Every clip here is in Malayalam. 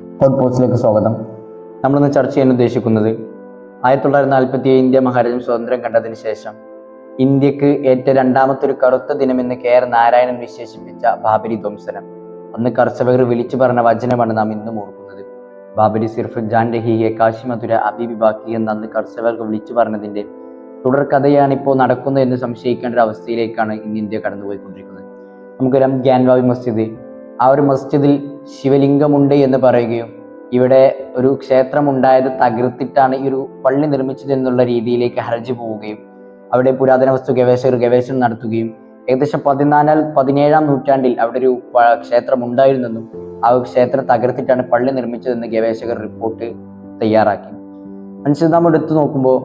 ഹോട്ട് പോസ്റ്റിലേക്ക് സ്വാഗതം. നമ്മളിന്ന് ചർച്ച ചെയ്യാൻ ഉദ്ദേശിക്കുന്നത് ആയിരത്തി തൊള്ളായിരത്തി നാൽപ്പത്തി ഇന്ത്യ മഹാരാജ്യം സ്വാതന്ത്ര്യം കണ്ടതിന് ശേഷം ഇന്ത്യയ്ക്ക് ഏറ്റ രണ്ടാമത്തെ ഒരു കറുത്ത ദിനമെന്ന് കെ ആർ നാരായണൻ വിശേഷിപ്പിച്ച ബാബരി ധ്വംസനം. അന്ന് കർഷകർ വിളിച്ചു പറഞ്ഞ വചനമാണ് നാം ഇന്നും ഓർക്കുന്നത്. ബാബരി സിർഫ് ജാൻ രഹിയെ കാശി മധുര അബീബി ബാക്കി എന്ന് അന്ന് കർഷകർക്ക് വിളിച്ചു പറഞ്ഞതിന്റെ തുടർക്കഥയാണ് ഇപ്പോൾ നടക്കുന്നത് എന്ന് സംശയിക്കേണ്ട ഒരു അവസ്ഥയിലേക്കാണ് ഇന്ന് ഇന്ത്യ കടന്നുപോയിക്കൊണ്ടിരിക്കുന്നത്. നമുക്കറിയാം ഗ്യാൻവാബി മസ്ജിദ്. ആ ഒരു മസ്ജിദിൽ ശിവലിംഗമുണ്ട് എന്ന് പറയുകയും ഇവിടെ ഒരു ക്ഷേത്രം ഉണ്ടായത് തകർത്തിട്ടാണ് ഈ ഒരു പള്ളി നിർമ്മിച്ചത് എന്നുള്ള രീതിയിലേക്ക് ഹർജി പോവുകയും അവിടെ പുരാതന വസ്തു ഗവേഷകർ ഗവേഷണം നടത്തുകയും ഏകദേശം പതിനാലാൽ പതിനേഴാം നൂറ്റാണ്ടിൽ അവിടെ ഒരു ക്ഷേത്രം ഉണ്ടായിരുന്നെന്നും ആ ക്ഷേത്രം തകർത്തിട്ടാണ് പള്ളി നിർമ്മിച്ചതെന്ന് ഗവേഷകർ റിപ്പോർട്ട് തയ്യാറാക്കി. മനുഷ്യർ നാം എടുത്തു നോക്കുമ്പോൾ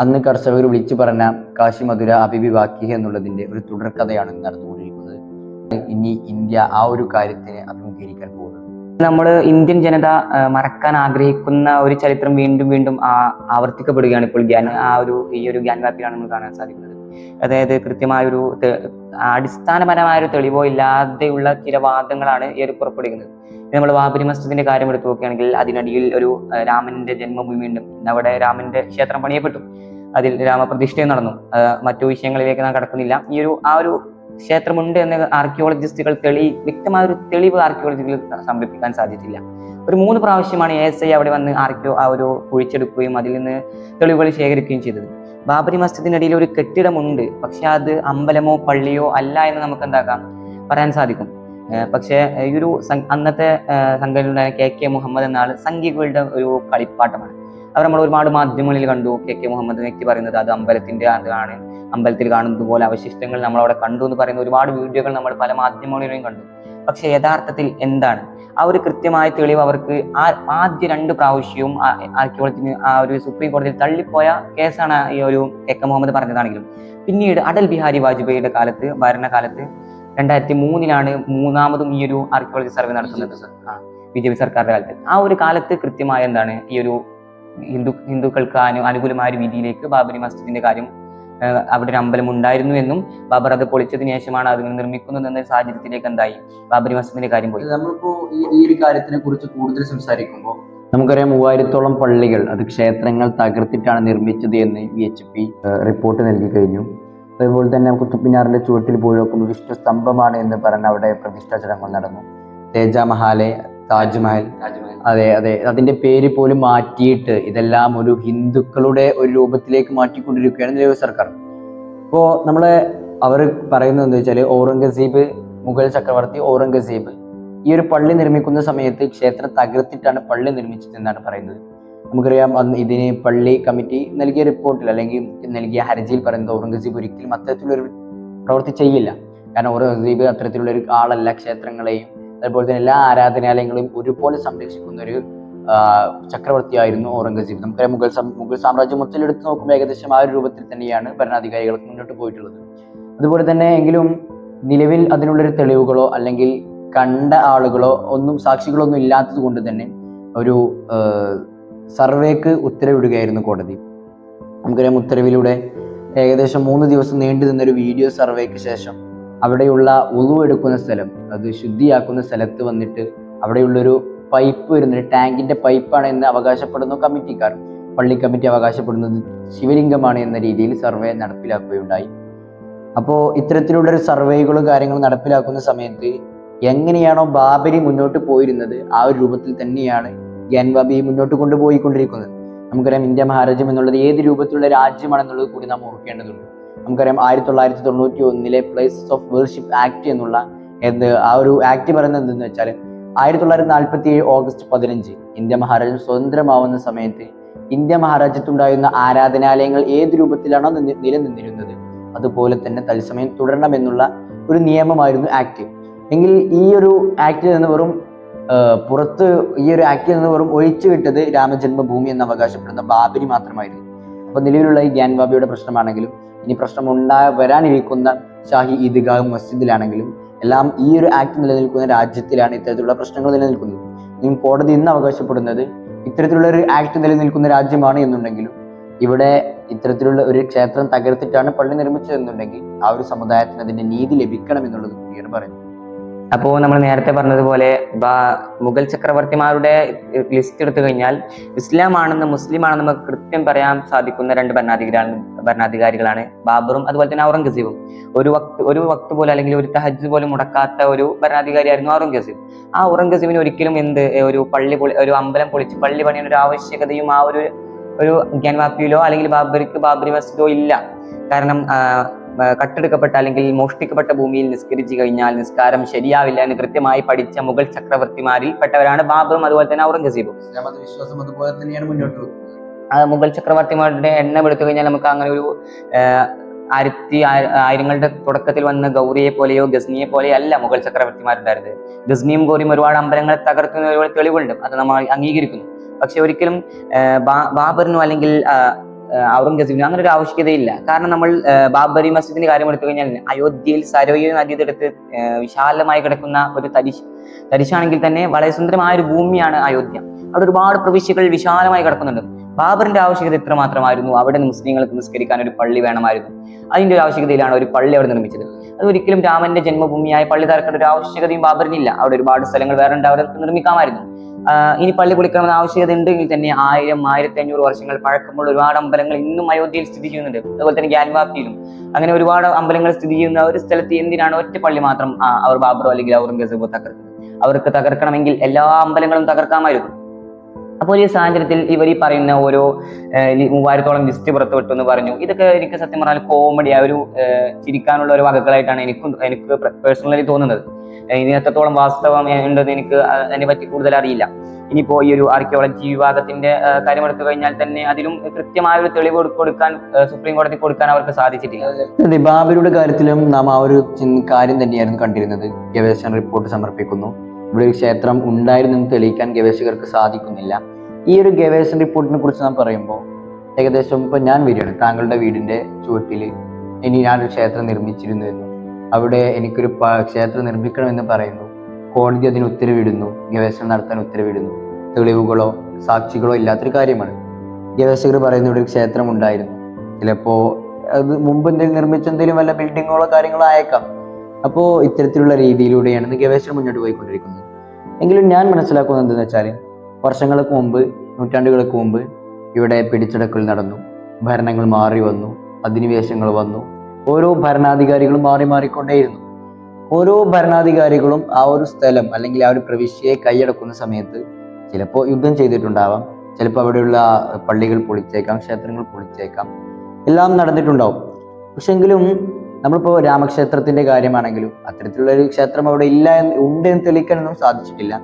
അന്ന് കർഷകർ വിളിച്ചു പറഞ്ഞ കാശി മധുര അബിബി വാക്കി എന്നുള്ളതിന്റെ ഒരു തുടർക്കഥയാണ് നടന്നുകൊണ്ടിരിക്കുന്നത്. ഇനി ഇന്ത്യ ആ ഒരു കാര്യത്തിനെ അഭിമുഖീകരിക്കാൻ പോകുന്നത് നമ്മൾ ഇന്ത്യൻ ജനത മറക്കാൻ ആഗ്രഹിക്കുന്ന ഒരു ചരിത്രം വീണ്ടും വീണ്ടും ആവർത്തിക്കപ്പെടുകയാണ് ഇപ്പോൾ ഗ്യാൻ ആ ഒരു ഈ ഒരു ഗ്യാൻ നമ്മൾ കാണാൻ സാധിക്കുന്നത്. അതായത് കൃത്യമായ ഒരു അടിസ്ഥാനപരമായ ഒരു തെളിവോ ഇല്ലാതെയുള്ള ചില വാദങ്ങളാണ് ഈ ഒരു പുറപ്പെടുവിക്കുന്നത്. നമ്മൾ ബാബരി മസ്ജിദിന്റെ കാര്യം എടുത്തു നോക്കുകയാണെങ്കിൽ അതിനടിയിൽ ഒരു രാമന്റെ ജന്മഭൂമി ഉണ്ട് അവിടെ രാമന്റെ ക്ഷേത്രം പണിയപ്പെട്ടു. അതിൽ രാമപ്രതിഷ്ഠയും നടന്നു. മറ്റു വിഷയങ്ങളിലേക്ക് നാം കടക്കുന്നില്ല. ഈ ഒരു ആ ഒരു ക്ഷേത്രമുണ്ട് എന്ന് ആർക്കിയോളജിസ്റ്റുകൾ തെളി വ്യക്തമായ ഒരു തെളിവ് ആർക്കിയോളജികൾ സമർപ്പിക്കാൻ സാധിച്ചില്ല. ഒരു മൂന്ന് പ്രാവശ്യമാണ് എസ് ഐ അവിടെ വന്ന് ആർക്കിയോ ആ ഒരു കുഴിച്ചെടുക്കുകയും അതിൽ നിന്ന് തെളിവുകൾ ശേഖരിക്കുകയും ചെയ്തത്. ബാബരി മസ്ജിദിനിടയിൽ ഒരു കെട്ടിടമുണ്ട്. പക്ഷെ അത് അമ്പലമോ പള്ളിയോ അല്ല എന്ന് നമുക്ക് എന്താക്കാം? പറയാൻ സാധിക്കും. പക്ഷേ ഈ ഒരു അന്നത്തെ സംഘടന കെ കെ മുഹമ്മദ് എന്ന സംഘികളുടെ ഒരു കളിപ്പാട്ടമാണ്. അവർ നമ്മൾ ഒരുപാട് മാധ്യമങ്ങളിൽ കണ്ടു. കെ കെ മുഹമ്മദ് വ്യക്തി പറയുന്നത് അത് അമ്പലത്തിന്റെ ആണ്. അമ്പലത്തിൽ കാണുന്നത് പോലെ അവശിഷ്ടങ്ങൾ നമ്മൾ അവിടെ കണ്ടു എന്ന് പറയുന്ന ഒരുപാട് വീഡിയോകൾ നമ്മൾ പല മാധ്യമങ്ങളിലും കണ്ടു. പക്ഷെ യഥാർത്ഥത്തിൽ എന്താണ്? ആ ഒരു കൃത്യമായ തെളിവ് അവർക്ക് ആ ആദ്യ രണ്ട് പ്രാവശ്യവും ആർക്കിയോളജിന് ആ ഒരു സുപ്രീം കോടതിയിൽ തള്ളിപ്പോയ കേസാണ് ഈ ഒരു കെ കെ മുഹമ്മദ് പറഞ്ഞതാണെങ്കിലും. പിന്നീട് അടൽ ബിഹാരി വാജ്പേയിയുടെ കാലത്ത് ഭരണകാലത്ത് രണ്ടായിരത്തി മൂന്നിലാണ് മൂന്നാമതും ഈ ഒരു ആർക്കിയോളജി സർവേ നടത്തുന്നത്. ബി ജെ പി സർക്കാരിന്റെ കാലത്ത്. ആ ഒരു കാലത്ത് കൃത്യമായ എന്താണ്? ഈ ഒരു ഹിന്ദു ഹിന്ദുക്കൾക്ക് അനു അനുകൂലമായ രീതിയിലേക്ക് വിധിയിലേക്ക് ബാബരി മസ്ജിദിന്റെ കാര്യം അവിടെ ഒരു അമ്പലം ഉണ്ടായിരുന്നു എന്നും ബാബർ അത് പൊളിച്ചതിന് ശേഷമാണ് അത് നിർമ്മിക്കുന്നത് എന്ന സാഹചര്യത്തിലേക്ക് എന്തായി? ബാബരി മസ്ജിദിന്റെ കാര്യം പോയി. നമ്മളിപ്പോ ഈ ഒരു കാര്യത്തിനെ കുറിച്ച് കൂടുതൽ സംസാരിക്കുമ്പോൾ നമുക്കറിയാം മൂവായിരത്തോളം പള്ളികൾ അത് ക്ഷേത്രങ്ങൾ തകർത്തിട്ടാണ് നിർമ്മിച്ചത് എന്ന് വി എച്ച് പി റിപ്പോർട്ട് നൽകി കഴിഞ്ഞു. അതുപോലെ തന്നെ കുത്തുപ്പിനാറിന്റെ ചുവട്ടിൽ പോയി നോക്കുമ്പോൾ വിഷ്ണു സ്തംഭമാണ് എന്ന് പറഞ്ഞ് അവിടെ പ്രതിഷ്ഠാ ചടങ്ങുകൾ നടന്നു. തേജമഹാലെ താജ്മഹൽ അതെ അതെ. അതിന്റെ പേര് പോലും മാറ്റിയിട്ട് ഇതെല്ലാം ഒരു ഹിന്ദുക്കളുടെ ഒരു രൂപത്തിലേക്ക് മാറ്റിക്കൊണ്ടിരിക്കുകയാണ് നിലവിൽ സർക്കാർ. ഇപ്പോ നമ്മളെ അവർ പറയുന്നത് എന്താ വെച്ചാൽ ഔറംഗസീബ് മുഗൾ ചക്രവർത്തി ഔറംഗസീബ്. ഈ ഒരു പള്ളി നിർമ്മിക്കുന്ന സമയത്ത് ക്ഷേത്രം തകർത്തിട്ടാണ് പള്ളി നിർമ്മിച്ചത് എന്നാണ് പറയുന്നത്. നമുക്കറിയാം അന്ന് ഇതിന് പള്ളി കമ്മിറ്റി നൽകിയ റിപ്പോർട്ടിൽ അല്ലെങ്കിൽ നൽകിയ ഹർജിയിൽ പറയുന്നത് ഔറംഗസീബ് ഒരിക്കലും അത്തരത്തിലൊരു പ്രവൃത്തി ചെയ്യില്ല. കാരണം ഔറംഗസീബ് അത്തരത്തിലുള്ള ഒരു ആളല്ല ക്ഷേത്രങ്ങളെയും അതുപോലെ തന്നെ എല്ലാ ആരാധനാലയങ്ങളും ഒരുപോലെ സംരക്ഷിക്കുന്ന ഒരു ചക്രവർത്തിയായിരുന്നു ഔറംഗസീബ്. നമുക്കറിയാം മുഗൾ മുഗൾ സാമ്രാജ്യം മൊത്തത്തിൽ എടുത്ത് നോക്കുമ്പോൾ ഏകദേശം ആ ഒരു രൂപത്തിൽ തന്നെയാണ് ഭരണാധികാരികൾ മുന്നോട്ട് പോയിട്ടുള്ളത്. അതുപോലെ തന്നെ എങ്കിലും നിലവിൽ അതിനുള്ളൊരു തെളിവുകളോ അല്ലെങ്കിൽ കണ്ട ആളുകളോ ഒന്നും സാക്ഷികളൊന്നും ഇല്ലാത്തത് കൊണ്ട് തന്നെ ഒരു സർവേക്ക് ഉത്തരവിടുകയായിരുന്നു കോടതി. നമുക്കറിയാം ഉത്തരവിലൂടെ ഏകദേശം മൂന്ന് ദിവസം നീണ്ടു നിന്നൊരു വീഡിയോ സർവേക്ക് ശേഷം അവിടെയുള്ള ഉളു എടുക്കുന്ന സ്ഥലം അത് ശുദ്ധിയാക്കുന്ന സ്ഥലത്ത് വന്നിട്ട് അവിടെയുള്ളൊരു പൈപ്പ് വരുന്നത് ടാങ്കിന്റെ പൈപ്പാണ് എന്ന് അവകാശപ്പെടുന്നു കമ്മിറ്റിക്കാർ. പള്ളി കമ്മിറ്റി അവകാശപ്പെടുന്നത് ശിവലിംഗമാണ് എന്ന രീതിയിൽ സർവേ നടപ്പിലാക്കുകയുണ്ടായി. അപ്പോൾ ഇത്തരത്തിലുള്ളൊരു സർവേകളും കാര്യങ്ങളും നടപ്പിലാക്കുന്ന സമയത്ത് എങ്ങനെയാണോ ബാബരി മുന്നോട്ട് പോയിരുന്നത് ആ ഒരു രൂപത്തിൽ തന്നെയാണ് ഗ്യാൻ ബാബി മുന്നോട്ട് കൊണ്ടുപോയിക്കൊണ്ടിരിക്കുന്നത്. നമുക്കറിയാം ഇന്ത്യ മഹാരാജ്യം എന്നുള്ളത് ഏത് രൂപത്തിലുള്ള രാജ്യമാണെന്നുള്ളത് കൂടി നാം ഓർക്കേണ്ടതുണ്ട്. നമുക്കറിയാം ആയിരത്തി തൊള്ളായിരത്തി തൊണ്ണൂറ്റി ഒന്നിലെ പ്ലേസസ് ഓഫ് വേർഷിപ്പ് ആക്ട് എന്നുള്ള എന്ത് ആ ഒരു ആക്ട് പറയുന്നത് എന്തെന്ന് വെച്ചാൽ ആയിരത്തി തൊള്ളായിരത്തി നാൽപ്പത്തി ഏഴ് ഓഗസ്റ്റ് പതിനഞ്ച് ഇന്ത്യ മഹാരാജ്യം സ്വതന്ത്രമാവുന്ന സമയത്ത് ഇന്ത്യ മഹാരാജ്യത്തുണ്ടായിരുന്ന ആരാധനാലയങ്ങൾ ഏത് രൂപത്തിലാണോ നിന്ന് നിലനിന്നിരുന്നത്? അതുപോലെ തന്നെ തത്സമയം തുടരണമെന്നുള്ള ഒരു നിയമമായിരുന്നു ആക്ട് എങ്കിൽ ഈ ഒരു ആക്ടിൽ നിന്ന് വെറും പുറത്ത് ഈ ഒരു ആക്ടിൽ നിന്ന് വെറും ഒഴിച്ചു വിട്ടത് രാമജന്മഭൂമി എന്ന് അവകാശപ്പെടുന്ന ബാബരി മാത്രമായിരുന്നു. അപ്പൊ നിലവിലുള്ള ഈ ഗ്യാൻവാബിയുടെ പ്രശ്നമാണെങ്കിലും ഇനി പ്രശ്നം ഉണ്ടാ വരാനിരിക്കുന്ന ഷാഹി ഈദ്ഗാഹ് മസ്ജിദിലാണെങ്കിലും എല്ലാം ഈ ഒരു ആക്ട് നിലനിൽക്കുന്ന രാജ്യത്തിലാണ് ഇത്തരത്തിലുള്ള പ്രശ്നങ്ങൾ നിലനിൽക്കുന്നത്. ഇനി കോടതി ഇന്ന് അവകാശപ്പെടുന്നത് ഇത്തരത്തിലുള്ള ഒരു ആക്ട് നിലനിൽക്കുന്ന രാജ്യമാണ് എന്നുണ്ടെങ്കിലും ഇവിടെ ഇത്തരത്തിലുള്ള ഒരു ക്ഷേത്രം തകർത്തിട്ടാണ് പള്ളി നിർമ്മിച്ചതെന്നുണ്ടെങ്കിൽ ആ ഒരു സമുദായത്തിന് അതിന്റെ നീതി ലഭിക്കണം എന്നുള്ളത് കൂടിയാണ് പറയുന്നത് അപ്പോൾ നമ്മൾ നേരത്തെ പറഞ്ഞതുപോലെ മുഗൾ ചക്രവർത്തിമാരുടെ ലിസ്റ്റ് എടുത്തു കഴിഞ്ഞാൽ ഇസ്ലാം ആണെന്ന് മുസ്ലിം ആണെന്ന് നമുക്ക് കൃത്യം പറയാൻ സാധിക്കുന്ന രണ്ട് ഭരണാധികാരികളാണ് ഭരണാധികാരികളാണ് ബാബറും അതുപോലെ തന്നെ ഔറംഗസീബും. ഒരു വക്ത് ഒരു വക്ത് പോലെ അല്ലെങ്കിൽ ഒരു തഹജ് പോലും മുടക്കാത്ത ഒരു ഭരണാധികാരിയായിരുന്നു ഔറംഗസീബ്. ആ ഔറംഗസീബിന് ഒരിക്കലും എന്ത് ഒരു പള്ളി പൊളി ഒരു അമ്പലം പൊളിച്ച് പള്ളി പണിയുന്ന ഒരു ആവശ്യകതയും ആ ഒരു ഒരു ഗ്യാൻവാപ്പിയിലോ അല്ലെങ്കിൽ ബാബറിക്ക് ബാബറി മസ്ജിദോ ഇല്ല. കാരണം കട്ടെടുക്കപ്പെട്ട അല്ലെങ്കിൽ മോഷ്ടിക്കപ്പെട്ട ഭൂമിയിൽ നിസ്കരിച്ചു കഴിഞ്ഞാൽ നിസ്കാരം ശരിയാവില്ല എന്ന് കൃത്യമായി പഠിച്ച മുഗൾ ചക്രവർത്തിമാരിൽ പെട്ടവരാണ് ബാബറും അതുപോലെ തന്നെ ഔറംഗസീബും. അതുപോലെ തന്നെയാണ് മുന്നോട്ട് മുഗൾ ചക്രവർത്തിമാരുടെ എണ്ണം എടുത്തു കഴിഞ്ഞാൽ നമുക്ക് അങ്ങനെ ഒരു ആയിരത്തി ആയിരങ്ങളുടെ തുടക്കത്തിൽ വന്ന ഗൗരിയെ പോലെയോ ഗസ്നിയെ പോലെയോ അല്ല മുഗൾ ചക്രവർത്തിമാരുണ്ടായിരുന്നത് ഗസ്നിയും ഗൗരിയും ഒരുപാട് അമ്പലങ്ങളെ തകർക്കുന്ന ഒരുപാട് തെളിവുണ്ട്. അത് നമ്മൾ അംഗീകരിക്കുന്നു. പക്ഷെ ഒരിക്കലും ബാബറിനോ അല്ലെങ്കിൽ ഔറംഗസീബിനോ അങ്ങനെ ഒരു ആവശ്യകതയില്ല. കാരണം നമ്മൾ ബാബരി മസ്ജിദിന്റെ കാര്യം എടുത്തു കഴിഞ്ഞാൽ അയോധ്യയിൽ സരോയ നദീതടുത്ത് ആ, വിശാലമായി കിടക്കുന്ന ഒരു തരിശ് തരിശാണെങ്കിൽ തന്നെ വളരെ സുന്ദരമായ ഒരു ഭൂമിയാണ് അയോധ്യ. അവിടെ ഒരുപാട് പ്രവിശ്യകൾ വിശാലമായി കിടക്കുന്നുണ്ട്. ബാബറിന്റെ ആവശ്യകത ഇത്ര മാത്രമായിരുന്നു അവിടെ മുസ്ലിങ്ങൾക്ക് നിസ്കരിക്കാൻ ഒരു പള്ളി വേണമായിരുന്നു. അതിന്റെ ഒരു ആവശ്യകതയിലാണ് ഒരു പള്ളി അവിടെ നിർമ്മിച്ചത്. അത് ഒരിക്കലും രാമന്റെ ജന്മഭൂമിയായ പള്ളി തറക്കേണ്ട ഒരു ആവശ്യകതയും ബാബറിനില്ല. അവിടെ ഒരുപാട് സ്ഥലങ്ങൾ വേറെ ഉണ്ട് അവിടെ നിർമ്മിക്കാമായിരുന്നു. ഇനി പള്ളി കുളിക്കണമെന്ന ആവശ്യകത ഉണ്ടെങ്കിൽ തന്നെ ആയിരം ആയിരത്തി അഞ്ഞൂറ് വർഷങ്ങൾ പഴക്കമുള്ള ഒരുപാട് അമ്പലങ്ങൾ ഇന്നും അയോധ്യയിൽ സ്ഥിതി ചെയ്യുന്നുണ്ട്. അതുപോലെ തന്നെ ഗ്യാൻവാപ്തിയിലും അങ്ങനെ ഒരുപാട് അമ്പലങ്ങൾ സ്ഥിതി ചെയ്യുന്ന ഒരു സ്ഥലത്ത് എന്തിനാണ് ഒറ്റ പള്ളി മാത്രം അവർ ബാബറോ അല്ലെങ്കിൽ ഔറംഗസേബോ തകർക്കുന്നത്? അവർക്ക് തകർക്കണമെങ്കിൽ എല്ലാ അമ്പലങ്ങളും തകർക്കാമായിരുന്നു. അപ്പോൾ ഈ സാഹചര്യത്തിൽ ഇവർ ഈ പറയുന്ന ഓരോ മൂവായിരത്തോളം ലിസ്റ്റ് പുറത്തുവിട്ടു എന്ന് പറഞ്ഞു. ഇതൊക്കെ എനിക്ക് സത്യം പറഞ്ഞാൽ കോമഡി ആ ഒരു ചിരിക്കാനുള്ള ഒരു വകകളായിട്ടാണ് എനിക്കും എനിക്ക് പേഴ്സണലി തോന്നുന്നത്. ഇനി എത്രത്തോളം വാസ്തവം ഉണ്ടെന്ന് എനിക്ക് അതിനെ പറ്റി കൂടുതൽ അറിയില്ല. ഇനിയിപ്പോ ഈ ഒരു ആർക്കിയോളജി വിഭാഗത്തിന്റെ കാര്യം എടുത്തു കഴിഞ്ഞാൽ തന്നെ അതിലും കൃത്യമായ ഒരു തെളിവ് കൊടുക്കാൻ സുപ്രീം കോടതി കൊടുക്കാൻ അവർക്ക് സാധിച്ചിട്ടില്ല. ബാബരുടെ കാര്യത്തിലും നാം ആ ഒരു കാര്യം തന്നെയായിരുന്നു കണ്ടിരുന്നത്. ഗവേഷണ റിപ്പോർട്ട് സമർപ്പിക്കുന്നു. ഇവിടെ ഒരു ക്ഷേത്രം ഉണ്ടായിരുന്നെന്ന് തെളിയിക്കാൻ ഗവേഷകർക്ക് സാധിക്കുന്നില്ല. ഈ ഒരു ഗവേഷണ റിപ്പോർട്ടിനെ കുറിച്ച് നാം പറയുമ്പോൾ ഏകദേശം ഇപ്പം ഞാൻ വരികയാണ്. താങ്കളുടെ വീടിന്റെ ചുവട്ടിൽ ഇനി ഞാനൊരു ക്ഷേത്രം നിർമ്മിച്ചിരുന്നു എന്നും അവിടെ എനിക്കൊരു ക്ഷേത്രം നിർമ്മിക്കണമെന്ന് പറയുന്നു. കോടതി അതിന് ഉത്തരവിടുന്നു. ഗവേഷണം നടത്താൻ ഉത്തരവിടുന്നു. തെളിവുകളോ സാക്ഷികളോ ഇല്ലാത്തൊരു കാര്യമാണ്. ഗവേഷകർ പറയുന്ന ഇവിടെ ഒരു ക്ഷേത്രം ഉണ്ടായിരുന്നു. ചിലപ്പോൾ അത് മുമ്പ് എന്തെങ്കിലും നിർമ്മിച്ച എന്തെങ്കിലും വല്ല ബിൽഡിങ്ങുകളോ കാര്യങ്ങളോ ആയേക്കാം. അപ്പോൾ ഇത്തരത്തിലുള്ള രീതിയിലൂടെയാണ് ഗവേഷണം മുന്നോട്ട് പോയിക്കൊണ്ടിരിക്കുന്നത്. എങ്കിലും ഞാൻ മനസ്സിലാക്കുന്നത് എന്തെന്ന് വെച്ചാൽ വർഷങ്ങൾക്ക് മുമ്പ് നൂറ്റാണ്ടുകൾക്ക് മുമ്പ് ഇവിടെ പിടിച്ചെടുക്കൽ നടന്നു. ഭരണങ്ങൾ മാറി വന്നു. അധിനിവേശങ്ങൾ വന്നു. ഓരോ ഭരണാധികാരികളും മാറി മാറിക്കൊണ്ടേയിരുന്നു. ഓരോ ഭരണാധികാരികളും ആ ഒരു സ്ഥലം അല്ലെങ്കിൽ ആ ഒരു പ്രവിശ്യയെ കൈയടക്കുന്ന സമയത്ത് ചിലപ്പോൾ യുദ്ധം ചെയ്തിട്ടുണ്ടാവാം. ചിലപ്പോൾ അവിടെയുള്ള പള്ളികൾ പൊളിച്ചേക്കാം ക്ഷേത്രങ്ങൾ പൊളിച്ചേക്കാം. എല്ലാം നടന്നിട്ടുണ്ടാവും. പക്ഷെങ്കിലും നമ്മളിപ്പോൾ രാമക്ഷേത്രത്തിന്റെ കാര്യമാണെങ്കിലും അത്തരത്തിലുള്ള ഒരു ക്ഷേത്രം അവിടെ ഇല്ല എന്ന് ഉണ്ട് എന്ന് തെളിയിക്കാനൊന്നും സാധിച്ചിട്ടില്ല.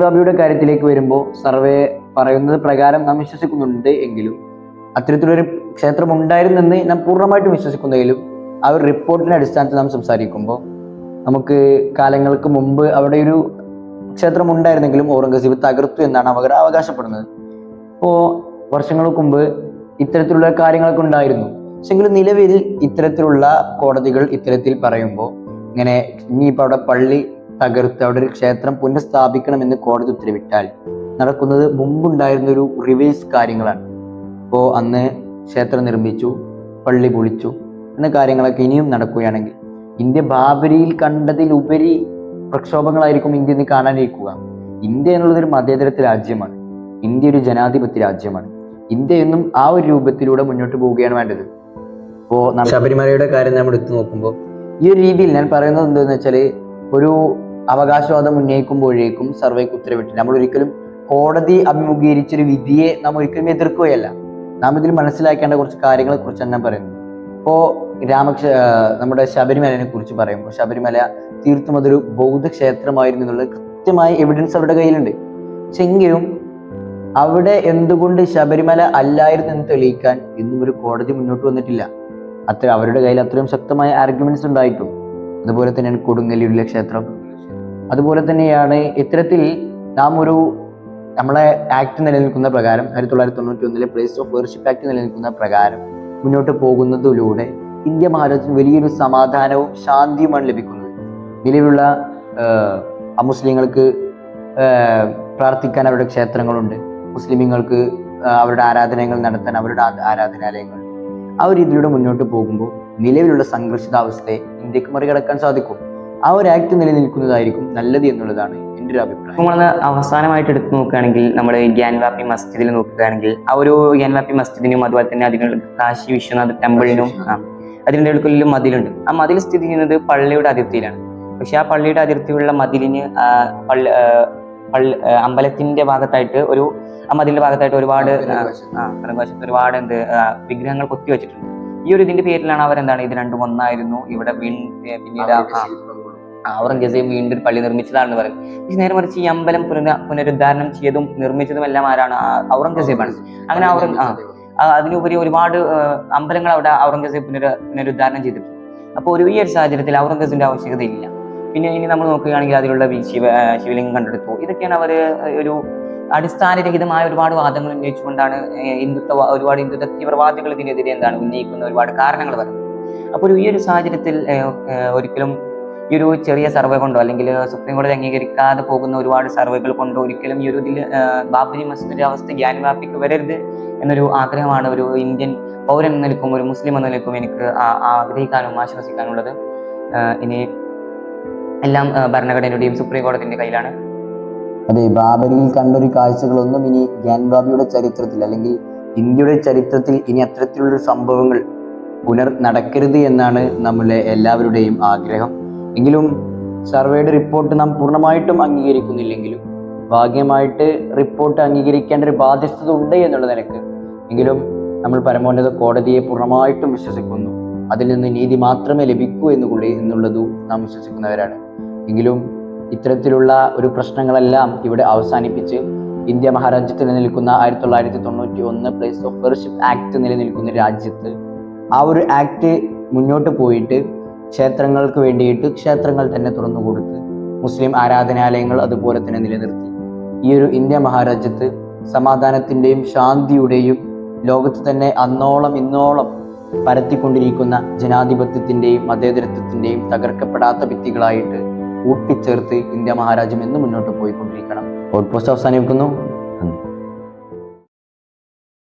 ബാബിയുടെ കാര്യത്തിലേക്ക് വരുമ്പോൾ സർവേ പറയുന്നത് പ്രകാരം നാം വിശ്വസിക്കുന്നുണ്ട് എങ്കിലും അത്തരത്തിലൊരു ക്ഷേത്രം ഉണ്ടായിരുന്നെന്ന് നാം പൂർണമായിട്ടും വിശ്വസിക്കുന്നെങ്കിലും ആ ഒരു റിപ്പോർട്ടിന്റെ അടിസ്ഥാനത്തിൽ നാം സംസാരിക്കുമ്പോൾ നമുക്ക് കാലങ്ങൾക്ക് മുമ്പ് അവിടെ ഒരു ക്ഷേത്രം ഉണ്ടായിരുന്നെങ്കിലും ഔറംഗസീബ് തകർത്തു എന്നാണ് അവർ അവകാശപ്പെടുന്നത്. അപ്പോൾ വർഷങ്ങൾക്ക് മുമ്പ് ഇത്തരത്തിലുള്ള കാര്യങ്ങളൊക്കെ ഉണ്ടായിരുന്നു. പക്ഷെങ്കിലും നിലവിൽ ഇത്തരത്തിലുള്ള കോടതികൾ ഇത്തരത്തിൽ പറയുമ്പോൾ ഇങ്ങനെ ഇനിയിപ്പോൾ അവിടെ പള്ളി തകർത്ത് അവിടെ ഒരു ക്ഷേത്രം പുനഃസ്ഥാപിക്കണമെന്ന് കോടതി ഉത്തരവിട്ടാൽ നടക്കുന്നത് മുമ്പുണ്ടായിരുന്ന ഒരു റിവേഴ്സ് കാര്യങ്ങളാണ്. ഇപ്പോൾ അന്ന് ക്ഷേത്രം നിർമ്മിച്ചു പള്ളി പൊളിച്ചു എന്ന കാര്യങ്ങളൊക്കെ ഇനിയും നടക്കുകയാണെങ്കിൽ ഇന്ത്യ ബാബരിയിൽ കണ്ടതിലുപരി പ്രക്ഷോഭങ്ങളായിരിക്കും ഇന്ത്യ ഇന്ന് കാണാനിരിക്കുക. ഇന്ത്യ എന്നുള്ളത് ഒരു മതേതരത്വ രാജ്യമാണ്. ഇന്ത്യ ഒരു ജനാധിപത്യ രാജ്യമാണ്. ഇന്ത്യ എന്നും ആ ഒരു രൂപത്തിലൂടെ മുന്നോട്ട് പോവുകയാണ് വേണ്ടത്. ഇപ്പോൾ ശബരിമലയുടെ കാര്യം നമ്മൾ എടുത്തു നോക്കുമ്പോൾ ഈ ഒരു രീതിയിൽ ഞാൻ പറയുന്നത് എന്താണെന്ന് വെച്ചാൽ ഒരു അവകാശവാദം ഉന്നയിക്കുമ്പോഴേക്കും സർവേക്ക് ഉത്തരവിട്ട് നമ്മൾ ഒരിക്കലും കോടതി അഭിമുഖീകരിച്ചൊരു വിധിയെ നാം ഒരിക്കലും എതിർക്കുകയല്ല. നാം ഇതിൽ മനസ്സിലാക്കേണ്ട കുറച്ച് കാര്യങ്ങളെ കുറിച്ച് ഞാൻ പറയുന്നു ഇപ്പോൾ രാമക്ഷ നമ്മുടെ ശബരിമലനെ കുറിച്ച് പറയുമ്പോൾ ശബരിമല തീർത്തും അതൊരു ബൗദ്ധ ക്ഷേത്രമായിരുന്നു എന്നുള്ള കൃത്യമായ എവിഡൻസ് അവരുടെ കയ്യിലുണ്ട്. പക്ഷെ എങ്കിലും അവിടെ എന്തുകൊണ്ട് ശബരിമല അല്ലായിരുന്നു എന്ന് തെളിയിക്കാൻ ഇന്നും ഒരു കോടതി മുന്നോട്ട് വന്നിട്ടില്ല. അത്ര അവരുടെ കയ്യിൽ അത്രയും ശക്തമായ ആർഗ്യുമെന്റ്സ് ഉണ്ടായിട്ടും. അതുപോലെ തന്നെയാണ് കൊടുങ്ങല്ലൂരിലെ ക്ഷേത്രം. അതുപോലെ തന്നെയാണ് ഇത്തരത്തിൽ നാം ഒരു നമ്മളെ ആക്ട് നിലനിൽക്കുന്ന പ്രകാരം ആയിരത്തി തൊള്ളായിരത്തി തൊണ്ണൂറ്റി ഒന്നിലെ പ്ലേസ് ഓഫ് വേർഷിപ്പ് ആക്ട് നിലനിൽക്കുന്ന പ്രകാരം മുന്നോട്ട് പോകുന്നതിലൂടെ ഇന്ത്യ മഹാരാജ്യത്തിന് വലിയൊരു സമാധാനവും ശാന്തിയുമാണ് ലഭിക്കുന്നത്. നിലവിലുള്ള മുസ്ലിങ്ങൾക്ക് പ്രാർത്ഥിക്കാൻ അവരുടെ ക്ഷേത്രങ്ങളുണ്ട്. മുസ്ലിമീങ്ങൾക്ക് അവരുടെ ആരാധനകൾ നടത്താൻ അവരുടെ ആ- ആരാധനാലയങ്ങളുണ്ട് ആ ഒരു രീതിയിലൂടെ മുന്നോട്ട് പോകുമ്പോൾ നിലവിലുള്ള സംഘർഷിതാവസ്ഥയെ ഇന്ത്യയ്ക്ക് മറികടക്കാൻ സാധിക്കും. ആ ഒരു ആക്ട് നിലനിൽക്കുന്നതായിരിക്കും നല്ലത് എന്നുള്ളതാണ് എന്റെ ഒരു അഭിപ്രായം. നമ്മൾ അവസാനമായിട്ട് എടുത്തു നോക്കുകയാണെങ്കിൽ നമ്മൾ ഗ്യാൻവാപ്പി മസ്ജിദിൽ നോക്കുകയാണെങ്കിൽ ആ ഒരു ഗ്യാൻവാപ്പി മസ്ജിദിനും അതുപോലെ തന്നെ അതിനുള്ള കാശി വിശ്വനാഥ് ടെമ്പിളിനും അതിന്റെ ഉള്ളിലും മതിലുണ്ട്. ആ മതിൽ സ്ഥിതി ചെയ്യുന്നത് പള്ളിയുടെ അതിർത്തിയിലാണ്. പക്ഷെ ആ പള്ളിയുടെ അതിർത്തിയുള്ള മതിലിന് പള്ളി അമ്പലത്തിന്റെ ഭാഗത്തായിട്ട് ഒരു ആ അതിന്റെ ഭാഗത്തായിട്ട് ഒരുപാട് പിറകുവശത്ത് ഒരുപാട് എന്ത് വിഗ്രഹങ്ങൾ കൊത്തി വെച്ചിട്ടുണ്ട്. ഈ ഒരു ഇതിന്റെ പേരിലാണ് അവർ എന്താണ് ഇത് രണ്ടും ഒന്നായിരുന്നു. ഇവിടെ പിന്നീട് ഔറംഗസേബ് വീണ്ടും പള്ളി നിർമ്മിച്ചതാണെന്ന് പറയും. പക്ഷെ നേരെ മറിച്ച് ഈ അമ്പലം പുനര പുനരുദ്ധാരണം ചെയ്തതും നിർമ്മിച്ചതും എല്ലാം ആരാണ്? ഔറംഗസേബാണ്. അങ്ങനെ ഔറംഗ അതിനുപരി ഒരുപാട് അമ്പലങ്ങൾ അവിടെ ഔറംഗസേബ് പുനര പുനരുദ്ധാരണം ചെയ്തിട്ടുണ്ട്. അപ്പോൾ ഒരു ഈ ഒരു സാഹചര്യത്തിൽ ഔറംഗസേബിന്റെ ആവശ്യകത ഇല്ല. പിന്നെ ഇനി നമ്മൾ നോക്കുകയാണെങ്കിൽ അതിലുള്ള ശിവ ശിവലിംഗം കണ്ടെടുത്തു. ഇതൊക്കെയാണ് അവർ ഒരു അടിസ്ഥാനരഹിതമായ ഒരുപാട് വാദങ്ങൾ ഉന്നയിച്ചുകൊണ്ടാണ് ഹിന്ദുത്വ ഒരുപാട് ഹിന്ദുത്വ തീവ്രവാദികൾ ഇതിനെതിരെ എന്താണ് ഉന്നയിക്കുന്ന ഒരുപാട് കാരണങ്ങൾ പറയുന്നത് അപ്പോൾ ഈ ഒരു സാഹചര്യത്തിൽ ഒരിക്കലും ഈ ഒരു ചെറിയ സർവേ കൊണ്ടോ അല്ലെങ്കിൽ സുപ്രീം കോടതി അംഗീകരിക്കാതെ പോകുന്ന ഒരുപാട് സർവേകൾ കൊണ്ടോ ഒരിക്കലും ഈ ഒരു ഇതിൽ ബാബരി മസ്ജിദിന്റെ അവസ്ഥ ഗ്യാൻവാപ്പിക്ക് വരരുത് എന്നൊരു ആഗ്രഹമാണ് ഒരു ഇന്ത്യൻ പൗരൻ എന്ന നിലക്കും ഒരു മുസ്ലിം എന്ന നിലക്കും എനിക്ക് ആഗ്രഹിക്കാനും ആശ്വസിക്കാനുള്ളത്. ഇനി എല്ലാം ഭരണഘടനയുടെയും സുപ്രീം കോടതിന്റെ കയ്യിലാണ്. അതെ ബാബരിയിൽ കണ്ടൊരു കാഴ്ചകളൊന്നും ഇനി ഗ്യാൻബാബിയുടെ ചരിത്രത്തിൽ അല്ലെങ്കിൽ ഇന്ത്യയുടെ ചരിത്രത്തിൽ ഇനി അത്തരത്തിലുള്ള സംഭവങ്ങൾ പുനർ നടക്കരുത് എന്നാണ് നമ്മളെ എല്ലാവരുടെയും ആഗ്രഹം. എങ്കിലും സർവേയുടെ റിപ്പോർട്ട് നാം പൂർണമായിട്ടും അംഗീകരിക്കുന്നില്ലെങ്കിലും ഭാഗ്യമായിട്ട് റിപ്പോർട്ട് അംഗീകരിക്കേണ്ട ഒരു ബാധ്യസ്ഥത ഉണ്ട് എന്നുള്ള നിലയ്ക്ക് എങ്കിലും നമ്മൾ പരമോന്നത കോടതിയെ പൂർണമായിട്ടും വിശ്വസിക്കുന്നു. അതിൽ നിന്ന് നീതി മാത്രമേ ലഭിക്കൂ എന്നുകൂടി എന്നുള്ളതും നാം വിശ്വസിക്കുന്നവരാണ്. എങ്കിലും ഇത്തരത്തിലുള്ള ഒരു പ്രശ്നങ്ങളെല്ലാം ഇവിടെ അവസാനിപ്പിച്ച് ഇന്ത്യ മഹാരാജ്യത്ത് നിലനിൽക്കുന്ന ആയിരത്തി തൊള്ളായിരത്തി തൊണ്ണൂറ്റി ഒന്ന് പ്ലേസ് ഓഫ് വർഷിപ്പ് ആക്ട് നിലനിൽക്കുന്ന രാജ്യത്ത് ആ ഒരു ആക്ട് മുന്നോട്ട് പോയിട്ട് ക്ഷേത്രങ്ങൾക്ക് വേണ്ടിയിട്ട് ക്ഷേത്രങ്ങൾ തന്നെ തുറന്നു കൊടുത്ത് മുസ്ലിം ആരാധനാലയങ്ങൾ അതുപോലെ തന്നെ നിലനിർത്തി. ഈ ഒരു ഇന്ത്യ മഹാരാജ്യത്ത് സമാധാനത്തിന്റെയും ശാന്തിയുടെയും ലോകത്ത് തന്നെ അന്നോളം ഇന്നോളം പരത്തിക്കൊണ്ടിരിക്കുന്ന ജനാധിപത്യത്തിന്റെയും മതേതരത്വത്തിന്റെയും തകർക്കപ്പെടാത്ത ഭിത്തികളായിട്ട് കൂട്ടിച്ചേർത്ത് ഇന്ത്യ മഹാരാജ്യം എന്ന് മുന്നോട്ട് പോയിക്കൊണ്ടിരിക്കണം. പോസ്റ്റ് അവസാനിപ്പിക്കുന്നു. നന്ദി